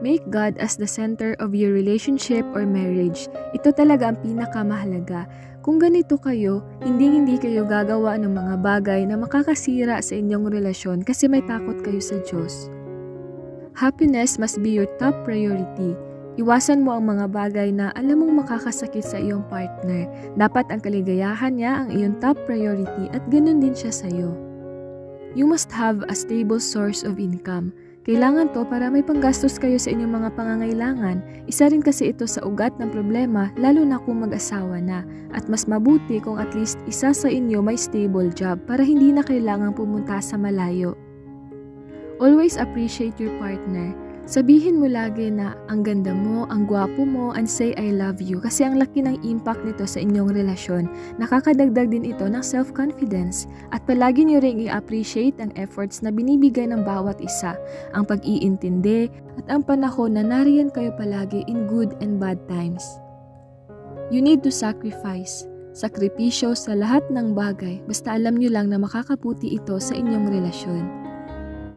Make God as the center of your relationship or marriage. Ito talaga ang pinakamahalaga. Kung ganito kayo, hindi-hindi kayo gagawa ng mga bagay na makakasira sa inyong relasyon kasi may takot kayo sa Diyos. Happiness must be your top priority. Iwasan mo ang mga bagay na alam mong makakasakit sa iyong partner. Dapat ang kaligayahan niya ang iyong top priority at ganun din siya sa iyo. You must have a stable source of income. Kailangan to para may panggastos kayo sa inyong mga pangangailangan. Isa rin kasi ito sa ugat ng problema lalo na kung mag-asawa na. At mas mabuti kung at least isa sa inyo may stable job para hindi na kailangang pumunta sa malayo. Always appreciate your partner. Sabihin mo lagi na ang ganda mo, ang gwapo mo, and say I love you kasi ang laki ng impact nito sa inyong relasyon. Nakakadagdag din ito ng self-confidence at palagi niyo ring i-appreciate ang efforts na binibigay ng bawat isa, ang pag-iintindi at ang panahon na nariyan kayo palagi in good and bad times. You need to sacrifice. Sakripisyo sa lahat ng bagay basta alam niyo lang na makakaputi ito sa inyong relasyon.